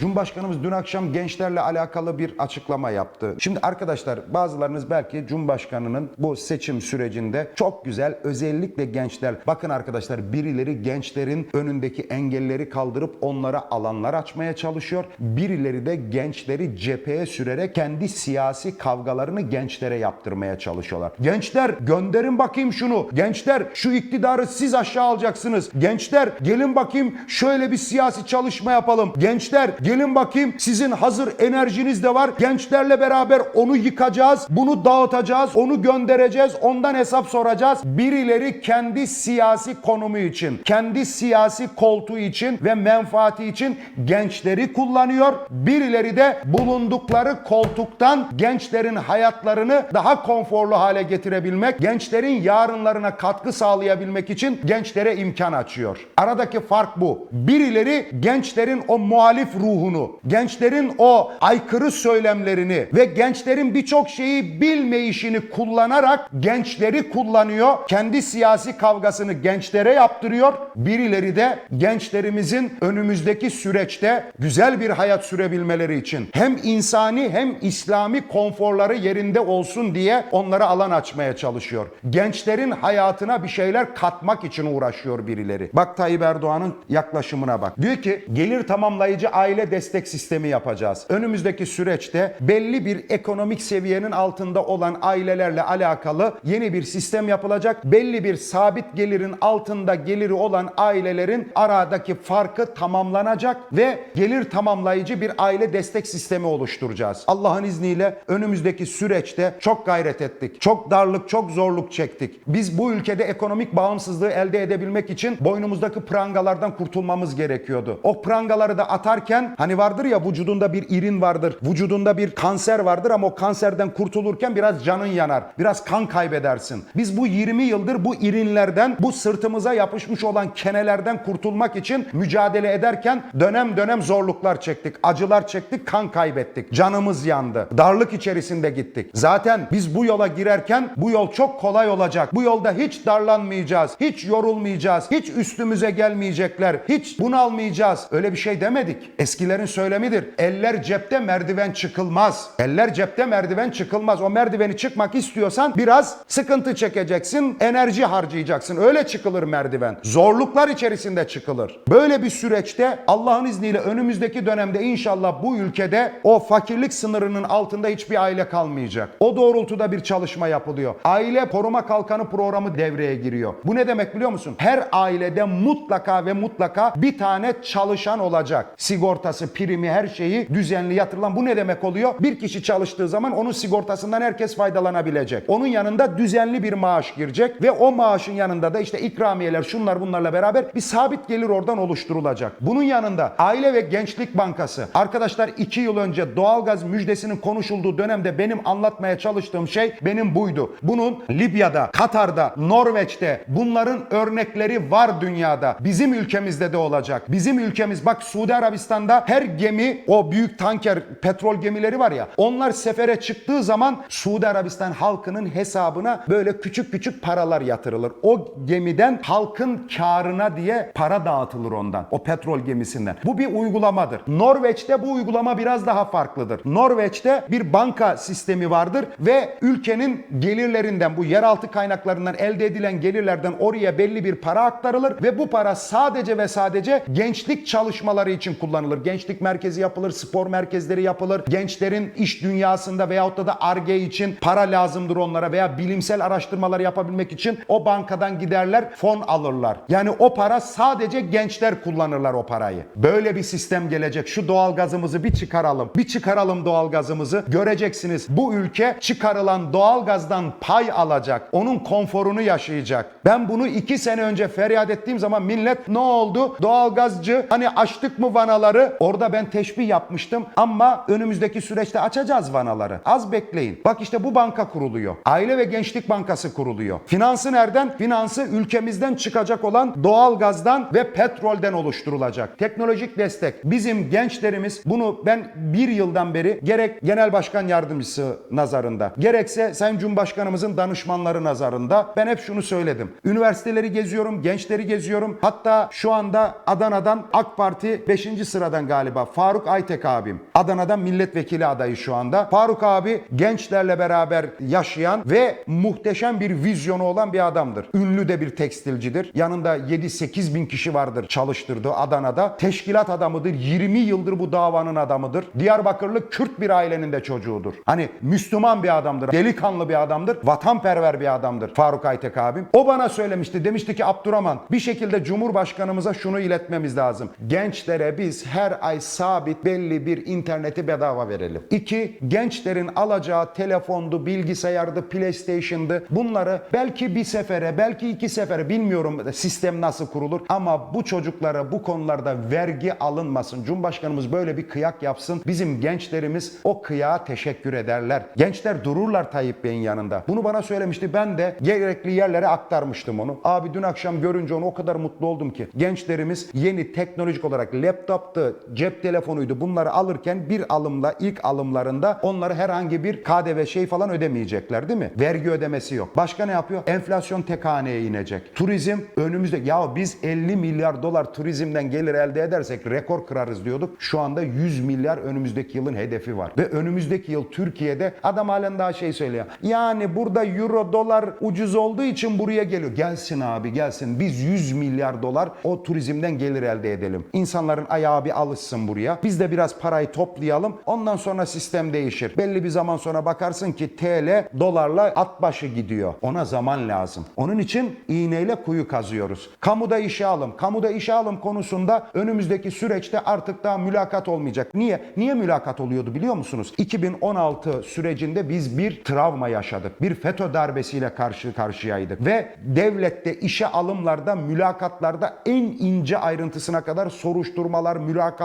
Cumhurbaşkanımız dün akşam gençlerle alakalı bir açıklama yaptı. Şimdi arkadaşlar bazılarınız belki Cumhurbaşkanının bu seçim sürecinde çok güzel özellikle gençler bakın arkadaşlar birileri gençlerin önündeki engelleri kaldırıp onlara alanlar açmaya çalışıyor. Birileri de gençleri cepheye sürerek kendi siyasi kavgalarını gençlere yaptırmaya çalışıyorlar. Gençler gönderin bakayım şunu. Gençler şu iktidarı siz aşağı alacaksınız. Gençler gelin bakayım şöyle bir siyasi çalışma yapalım. Gençler gelin bakayım sizin hazır enerjiniz de var. Gençlerle beraber onu yıkacağız. Bunu dağıtacağız. Onu göndereceğiz. Ondan hesap soracağız. Birileri kendi siyasi konumu için, kendi siyasi koltuğu için ve menfaati için gençleri kullanıyor. Birileri de bulundukları koltuktan gençlerin hayatlarını daha konforlu hale getirebilmek, gençlerin yarınlarına katkı sağlayabilmek için gençlere imkan açıyor. Aradaki fark bu. Birileri gençlerin o muhalif ruhunu, gençlerin o aykırı söylemlerini ve gençlerin birçok şeyi bilmeyişini kullanarak gençleri kullanıyor. Kendi siyasi kavgasını gençlere yaptırıyor. Birileri de gençlerimizin önümüzdeki süreçte güzel bir hayat sürebilmeleri için hem insani hem İslami konforları yerinde olsun diye onlara alan açmaya çalışıyor. Gençlerin hayatına bir şeyler katmak için uğraşıyor birileri. Bak Tayyip Erdoğan'ın yaklaşımına bak. Diyor ki gelir tamamlayıcı aile destek sistemi yapacağız. Önümüzdeki süreçte belli bir ekonomik seviyenin altında olan ailelerle alakalı yeni bir sistem yapılacak. Belli bir sabit gelirin altında geliri olan ailelerin aradaki farkı tamamlanacak ve gelir tamamlayıcı bir aile destek sistemi oluşturacağız. Allah'ın izniyle önümüzdeki süreçte çok gayret ettik. Çok darlık, çok zorluk çektik. Biz bu ülkede ekonomik bağımsızlığı elde edebilmek için boynumuzdaki prangalardan kurtulmamız gerekiyordu. O prangaları da atarken hani vardır ya vücudunda bir irin vardır. Vücudunda bir kanser vardır ama o kanserden kurtulurken biraz canın yanar. Biraz kan kaybedersin. Biz bu 20 yıldır bu irinlerden, bu sırtımıza yapışmış olan kenelerden kurtulmak için mücadele ederken dönem dönem zorluklar çektik. Acılar çektik, kan kaybettik. Canımız yandı. Darlık içerisinde gittik. Zaten biz bu yola girerken bu yol çok kolay olacak. Bu yolda hiç darlanmayacağız. Hiç yorulmayacağız. Hiç üstümüze gelmeyecekler. Hiç bunalmayacağız. Öyle bir şey demedik. Eskilerin söylemidir. Eller cepte merdiven çıkılmaz. Eller cepte merdiven çıkılmaz. O merdiveni çıkmak istiyorsan biraz sıkıntı çekeceksin. Enerji harcayacaksın. Öyle çıkılır merdiven. Zorluklar içerisinde çıkılır. Böyle bir süreçte Allah'ın izniyle önümüzdeki dönemde inşallah bu ülkede o fakirlik sınırının altında hiçbir aile kalmayacak. O doğrultuda bir çalışma yapılıyor. Aile koruma kalkanı programı devreye giriyor. Bu ne demek biliyor musun? Her ailede mutlaka ve mutlaka bir tane çalışan olacak. Sigortası, primi, her şeyi düzenli yatırılan. Bu ne demek oluyor? Bir kişi çalıştığı zaman onun sigortasından herkes faydalanabilecek. Onun yanında düzenli bir maaş girecek ve o maaşın yanında da işte ikramiyeler şunlar bunlarla beraber bir sabit gelir oradan oluşturulacak. Bunun yanında Aile ve Gençlik Bankası. Arkadaşlar iki yıl önce doğalgaz müjdesinin konuşulduğu dönemde benim anlatmaya çalıştığım şey benim buydu. Bunun Libya'da, Katar'da, Norveç'te bunların örnekleri var dünyada. Bizim ülkemizde de olacak. Bizim ülkemiz bak Suudi Arabistan'da her gemi o büyük tanker petrol gemileri var ya onlar sefere çıktığı zaman Suudi Arabistan halkının hesabına böyle küçük küçük paralar yatırılır. O gemiden halkın karına diye para dağıtılır ondan. O petrol gemisinden. Bu bir uygulamadır. Norveç'te bu uygulama biraz daha farklıdır. Norveç'te bir banka sistemi vardır ve ülkenin gelirlerinden bu yeraltı kaynaklarından elde edilen gelirlerden oraya belli bir para aktarılır ve bu para sadece ve sadece gençlik çalışmaları için kullanılır. Gençlik merkezi yapılır, spor merkezleri yapılır. Gençlerin iş dünyasında veyahut da ARGE için para lazımdır onlara veya bilimsel araştırmalar yapabilmek için o bankadan giderler, fon alırlar. Yani o para sadece gençler kullanırlar o parayı. Böyle bir sistem gelecek. Şu doğalgazımızı bir çıkaralım. Bir çıkaralım doğalgazımızı. Göreceksiniz bu ülke çıkarılan doğalgazdan pay alacak. Onun konforunu yaşayacak. Ben bunu iki sene önce feryat ettiğim zaman millet ne oldu? Doğalgazcı hani açtık mı vanaları? Orada ben teşbih yapmıştım ama önümüzdeki süreçte açacağız vanaları. Az bekleyin. Bak işte bu banka kuruluyor. Aile ve Gençlik Bankası kuruluyor. Finansı nereden? Finansı ülkemizden çıkacak olan doğalgazdan ve petrolden oluşturulacak. Teknolojik destek. Bizim gençlerimiz bunu ben bir yıldan beri gerek Genel Başkan Yardımcısı nazarında, gerekse Sayın Cumhurbaşkanımızın danışmanları nazarında ben hep şunu söyledim. Üniversiteleri geziyorum, gençleri geziyorum. Hatta şu anda Adana'dan AK Parti 5. sıradan galiba Faruk Aytek abim. Adana'dan milletvekili adayı şu anda. Faruk abi gençlerle beraber yaşayan ve muhteşem bir vizyonu olan bir adamdır. Ünlü de bir tekstilcidir. Yanında 7-8 bin kişi vardır çalıştırdığı Adana'da. Teşkilat adamıdır. 20 yıldır bu davanın adamıdır. Diyarbakırlı Kürt bir ailenin de çocuğudur. Hani Müslüman bir adamdır. Delikanlı bir adamdır. Vatanperver bir adamdır Faruk Aytek abim. O bana söylemişti. Demişti ki Abdurrahman bir şekilde Cumhurbaşkanımıza şunu iletmemiz lazım. Gençlere biz her ay sabit belli bir interneti bedava verelim. İki, gençlerin alacağı telefondu, bilgisayardı, PlayStation'dı. Bunları belki bir sefere, belki iki sefere bilmiyorum sistem nasıl kurulur ama bu çocuklara bu konularda vergi alınmasın. Cumhurbaşkanımız böyle bir kıyak yapsın. Bizim gençlerimiz o kıyağa teşekkür ederler. Gençler dururlar Tayyip Bey'in yanında. Bunu bana söylemişti. Ben de gerekli yerlere aktarmıştım onu. Abi dün akşam görünce onu o kadar mutlu oldum ki. Gençlerimiz yeni teknolojik olarak laptoptu, cep telefonuydu bunları alırken bir alımla ilk alımlarında onları herhangi bir KDV şey falan ödemeyecekler değil mi? Vergi ödemesi yok. Başka ne yapıyor? Enflasyon tek haneye inecek. Turizm önümüzde ya biz 50 milyar dolar turizmden gelir elde edersek rekor kırarız diyorduk. Şu anda 100 milyar önümüzdeki yılın hedefi var. Ve önümüzdeki yıl Türkiye'de adam halen daha şey söylüyor. Yani burada euro dolar ucuz olduğu için buraya geliyor. Gelsin abi gelsin. Biz 100 milyar dolar o turizmden gelir elde edelim. İnsanların ayağı bir alışsın buraya. Biz de biraz parayı toplayalım. Ondan sonra sistem değişir. Belli bir zaman sonra bakarsın ki TL dolarla at başı gidiyor. Ona zaman lazım. Onun için iğneyle kuyu kazıyoruz. Kamuda işe alım. Kamuda işe alım konusunda önümüzdeki süreçte artık daha mülakat olmayacak. Niye? Niye mülakat oluyordu biliyor musunuz? 2016 sürecinde biz bir travma yaşadık. Bir FETÖ darbesiyle karşı karşıyaydık. Ve devlette işe alımlarda, mülakatlarda en ince ayrıntısına kadar soruşturmalar,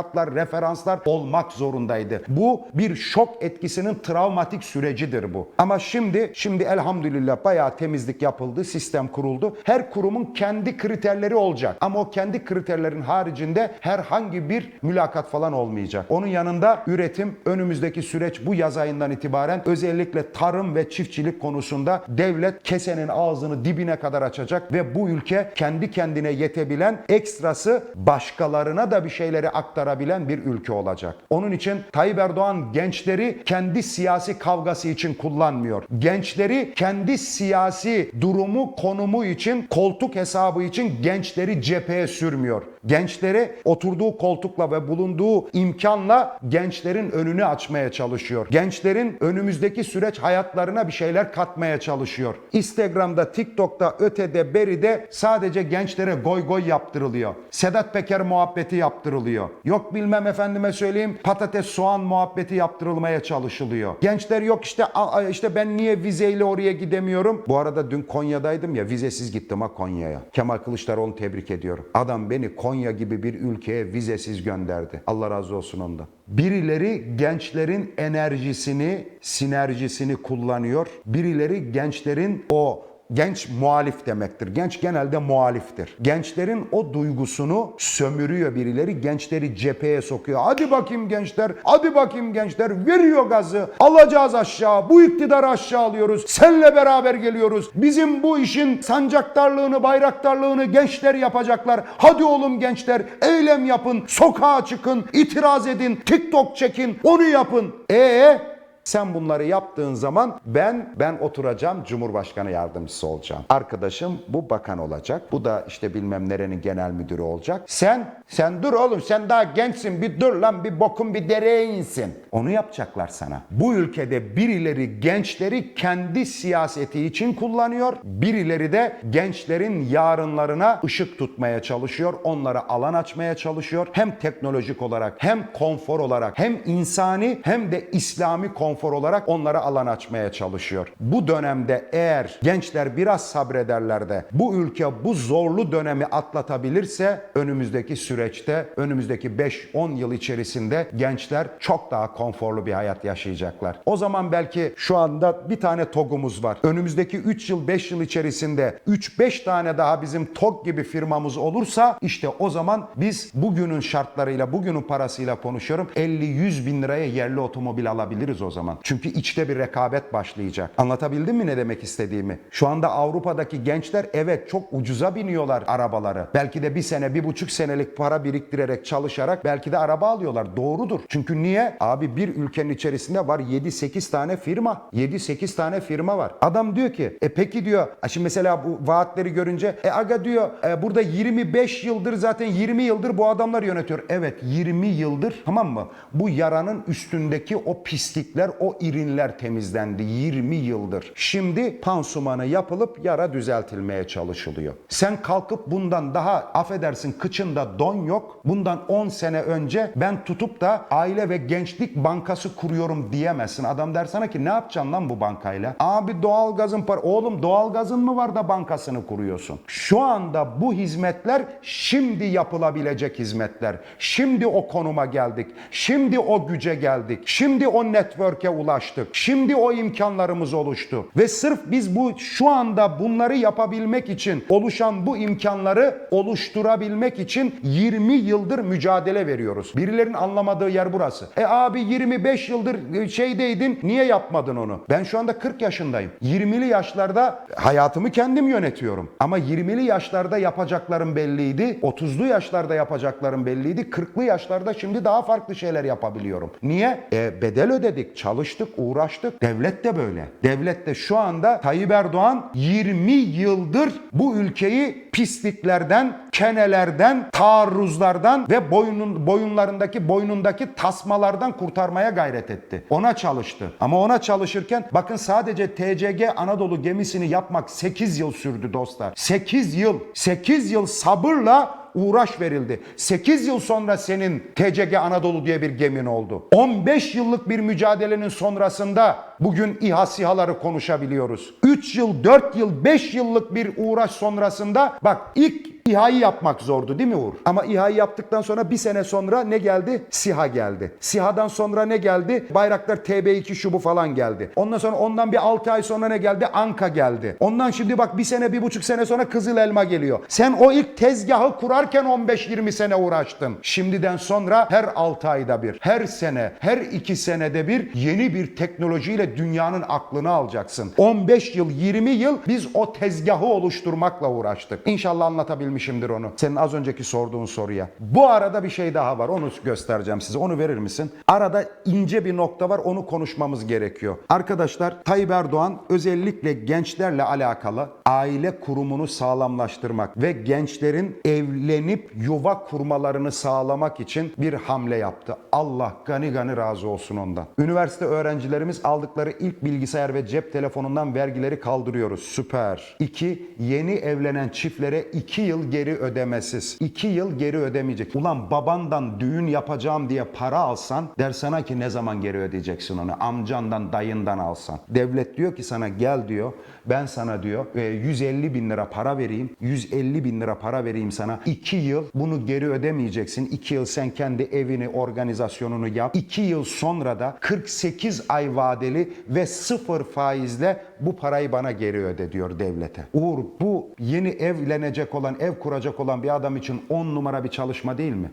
mülakatlar, referanslar olmak zorundaydı. Bu bir şok etkisinin travmatik sürecidir bu. Ama şimdi, şimdi elhamdülillah bayağı temizlik yapıldı, sistem kuruldu. Her kurumun kendi kriterleri olacak. Ama o kendi kriterlerin haricinde herhangi bir mülakat falan olmayacak. Onun yanında üretim önümüzdeki süreç bu yaz ayından itibaren özellikle tarım ve çiftçilik konusunda devlet kesenin ağzını dibine kadar açacak ve bu ülke kendi kendine yetebilen ekstrası başkalarına da bir şeyleri aktarabilen bir ülke olacak. Onun için Tayyip Erdoğan gençleri kendi siyasi kavgası için kullanmıyor. Gençleri kendi siyasi durumu, konumu için, koltuk hesabı için gençleri cepheye sürmüyor. Gençleri oturduğu koltukla ve bulunduğu imkanla gençlerin önünü açmaya çalışıyor. Gençlerin önümüzdeki süreç hayatlarına bir şeyler katmaya çalışıyor. Instagram'da, TikTok'ta, ötede, beride sadece gençlere goy goy yaptırılıyor. Sedat Peker muhabbeti yaptırılıyor. Yok bilmem efendime söyleyeyim patates soğan muhabbeti yaptırılmaya çalışılıyor. Gençler yok işte işte ben niye vizeyle oraya gidemiyorum? Bu arada dün Konya'daydım ya vizesiz gittim ha Konya'ya. Kemal Kılıçdaroğlu tebrik ediyorum. Adam beni Konya gibi bir ülkeye vizesiz gönderdi. Allah razı olsun ondan. Birileri gençlerin enerjisini, sinerjisini kullanıyor. Birileri gençlerin o Genç muhalif demektir. Genç genelde muhaliftir. Gençlerin o duygusunu sömürüyor birileri. Gençleri cepheye sokuyor. Hadi bakayım gençler. Hadi bakayım gençler. Veriyor gazı. Alacağız aşağı. Bu iktidarı aşağı alıyoruz. Senle beraber geliyoruz. Bizim bu işin sancaktarlığını, bayraktarlığını gençler yapacaklar. Hadi oğlum gençler. Eylem yapın. Sokağa çıkın. itiraz edin. TikTok çekin. Onu yapın. Ee sen bunları yaptığın zaman ben ben oturacağım Cumhurbaşkanı yardımcısı olacağım. Arkadaşım bu bakan olacak. Bu da işte bilmem nerenin genel müdürü olacak. Sen sen dur oğlum sen daha gençsin bir dur lan bir bokun bir dereye insin. Onu yapacaklar sana. Bu ülkede birileri gençleri kendi siyaseti için kullanıyor. Birileri de gençlerin yarınlarına ışık tutmaya çalışıyor. Onlara alan açmaya çalışıyor. Hem teknolojik olarak hem konfor olarak hem insani hem de İslami konfor olarak onlara alan açmaya çalışıyor. Bu dönemde eğer gençler biraz sabrederler de bu ülke bu zorlu dönemi atlatabilirse önümüzdeki süreçte önümüzdeki 5-10 yıl içerisinde gençler çok daha konforlu bir hayat yaşayacaklar. O zaman belki şu anda bir tane TOG'umuz var. Önümüzdeki 3 yıl 5 yıl içerisinde 3-5 tane daha bizim TOG gibi firmamız olursa işte o zaman biz bugünün şartlarıyla bugünün parasıyla konuşuyorum 50-100 bin liraya yerli otomobil alabiliriz o zaman. Zaman. Çünkü içte bir rekabet başlayacak. Anlatabildim mi ne demek istediğimi? Şu anda Avrupa'daki gençler evet çok ucuza biniyorlar arabaları. Belki de bir sene, bir buçuk senelik para biriktirerek, çalışarak belki de araba alıyorlar. Doğrudur. Çünkü niye? Abi bir ülkenin içerisinde var 7-8 tane firma. 7-8 tane firma var. Adam diyor ki e peki diyor "e şimdi mesela bu vaatleri görünce e aga diyor e, burada 25 yıldır zaten 20 yıldır bu adamlar yönetiyor. Evet 20 yıldır tamam mı? Bu yaranın üstündeki o pislikler, o irinler temizlendi 20 yıldır. Şimdi pansumanı yapılıp yara düzeltilmeye çalışılıyor. Sen kalkıp bundan daha affedersin kıçında don yok. Bundan 10 sene önce ben tutup da aile ve gençlik bankası kuruyorum diyemezsin. Adam der sana ki ne yapacaksın lan bu bankayla? Abi doğalgazın para... Oğlum doğalgazın mı var da bankasını kuruyorsun? Şu anda bu hizmetler şimdi yapılabilecek hizmetler. Şimdi o konuma geldik. Şimdi o güce geldik. Şimdi o network'e ulaştık. Şimdi o imkanlarımız oluştu. Ve sırf biz bu şu anda bunları yapabilmek için oluşan bu imkanları oluşturabilmek için 20 yıldır mücadele veriyoruz. Birilerinin anlamadığı yer burası. E abi 25 yıldır e, şeydeydin niye yapmadın onu? Ben şu anda 40 yaşındayım. 20'li yaşlarda hayatımı kendim yönetiyorum. Ama 20'li yaşlarda yapacaklarım belliydi. 30'lu yaşlarda yapacaklarım belliydi. 40'lı yaşlarda şimdi daha farklı şeyler yapabiliyorum. Niye? E, bedel ödedik, çalıştık, uğraştık. Devlet de böyle. Devlet de şu anda Tayyip Erdoğan 20 yıldır bu ülkeyi pisliklerden, kenelerden, taarruzlardan ve boynun, boyunlarındaki boynundaki tasmalardan kurtarmaya gayret etti. Ona çalıştı. Ama ona çalışırken bakın sadece TCG Anadolu gemisini yapmak 8 yıl sürdü dostlar. 8 yıl. 8 yıl sabırla uğraş verildi. 8 yıl sonra senin TCG Anadolu diye bir gemin oldu. 15 yıllık bir mücadelenin sonrasında bugün İHA SİHA'ları konuşabiliyoruz. 3 yıl, 4 yıl, 5 yıllık bir uğraş sonrasında bak ilk İHA'yı yapmak zordu değil mi Uğur? Ama İHA'yı yaptıktan sonra bir sene sonra ne geldi? SİHA geldi. SİHA'dan sonra ne geldi? Bayraktar TB2 şu bu falan geldi. Ondan sonra ondan bir 6 ay sonra ne geldi? Anka geldi. Ondan şimdi bak bir sene bir buçuk sene sonra Kızıl Elma geliyor. Sen o ilk tezgahı kurarken 15-20 sene uğraştın. Şimdiden sonra her 6 ayda bir, her sene, her 2 senede bir yeni bir teknolojiyle dünyanın aklını alacaksın. 15 yıl, 20 yıl biz o tezgahı oluşturmakla uğraştık. İnşallah anlatabilmişimdir onu. Senin az önceki sorduğun soruya. Bu arada bir şey daha var. Onu göstereceğim size. Onu verir misin? Arada ince bir nokta var. Onu konuşmamız gerekiyor. Arkadaşlar Tayyip Erdoğan özellikle gençlerle alakalı aile kurumunu sağlamlaştırmak ve gençlerin evlenip yuva kurmalarını sağlamak için bir hamle yaptı. Allah gani gani razı olsun ondan. Üniversite öğrencilerimiz aldıkları ilk bilgisayar ve cep telefonundan vergileri kaldırıyoruz. Süper. 2. Yeni evlenen çiftlere 2 yıl geri ödemesiz. 2 yıl geri ödemeyecek. Ulan babandan düğün yapacağım diye para alsan der sana ki ne zaman geri ödeyeceksin onu? Amcandan, dayından alsan. Devlet diyor ki sana gel diyor. Ben sana diyor e, 150 bin lira para vereyim. 150 bin lira para vereyim sana. 2 yıl bunu geri ödemeyeceksin. 2 yıl sen kendi evini, organizasyonunu yap. 2 yıl sonra da 48 ay vadeli ve sıfır faizle bu parayı bana geri öde diyor devlete. Uğur bu yeni evlenecek olan, ev kuracak olan bir adam için 10 numara bir çalışma değil mi?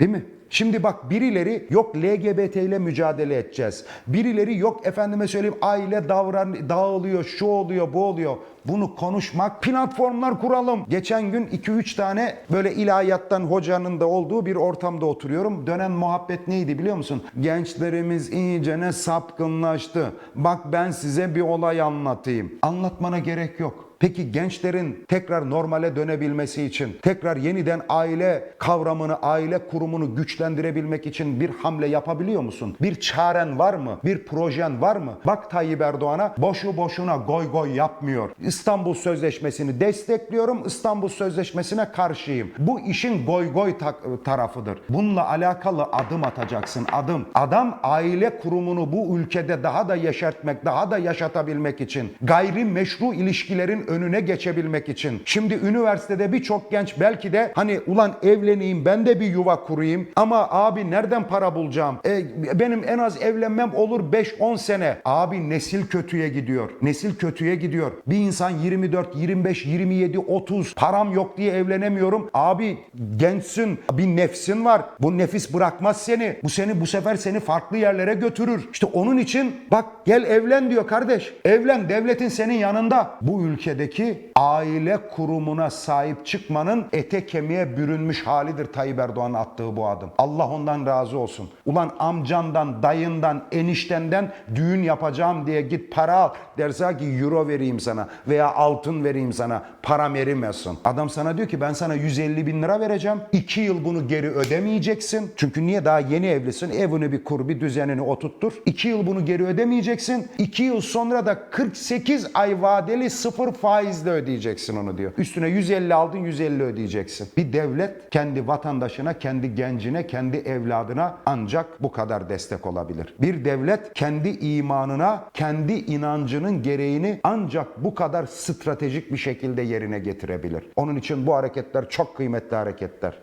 Değil mi? Şimdi bak birileri yok LGBT ile mücadele edeceğiz. Birileri yok efendime söyleyeyim aile davran dağılıyor, şu oluyor, bu oluyor. Bunu konuşmak, platformlar kuralım. Geçen gün 2-3 tane böyle ilahiyattan hocanın da olduğu bir ortamda oturuyorum. Dönen muhabbet neydi biliyor musun? Gençlerimiz iyice ne sapkınlaştı. Bak ben size bir olay anlatayım. Anlatmana gerek yok. Peki gençlerin tekrar normale dönebilmesi için, tekrar yeniden aile kavramını, aile kurumunu güçlendirebilmek için bir hamle yapabiliyor musun? Bir çaren var mı? Bir projen var mı? Bak Tayyip Erdoğan'a boşu boşuna goy goy yapmıyor. İstanbul Sözleşmesi'ni destekliyorum, İstanbul Sözleşmesi'ne karşıyım. Bu işin goy goy ta- tarafıdır. Bununla alakalı adım atacaksın, adım. Adam aile kurumunu bu ülkede daha da yeşertmek, daha da yaşatabilmek için gayrimeşru ilişkilerin önüne geçebilmek için. Şimdi üniversitede birçok genç belki de hani ulan evleneyim ben de bir yuva kurayım ama abi nereden para bulacağım? E, benim en az evlenmem olur 5-10 sene. Abi nesil kötüye gidiyor. Nesil kötüye gidiyor. Bir insan 24, 25, 27, 30 param yok diye evlenemiyorum. Abi gençsin, bir nefsin var. Bu nefis bırakmaz seni. Bu seni bu sefer seni farklı yerlere götürür. İşte onun için bak gel evlen diyor kardeş. Evlen devletin senin yanında. Bu ülkedeki aile kurumuna sahip çıkmanın ete kemiğe bürünmüş halidir Tayyip Erdoğan'ın attığı bu adım. Allah ondan razı olsun. Ulan amcandan, dayından, eniştenden düğün yapacağım diye git para al. Derse ki euro vereyim sana veya altın vereyim sana. Para verilmesin. Adam sana diyor ki ben sana 150 bin lira vereceğim. 2 yıl bunu geri ödemeyeceksin. Çünkü niye daha yeni evlisin? Evini bir kur, bir düzenini oturttur. 2 yıl bunu geri ödemeyeceksin. 2 yıl sonra da 48 ay vadeli sıfır faizle ödeyeceksin onu diyor. Üstüne 150 aldın 150 ödeyeceksin. Bir devlet kendi vatandaşına, kendi gencine, kendi evladına ancak bu kadar destek olabilir. Bir devlet kendi imanına, kendi inancının gereğini ancak bu kadar stratejik bir şekilde yerine getirebilir. Onun için bu hareketler çok kıymetli hareketler.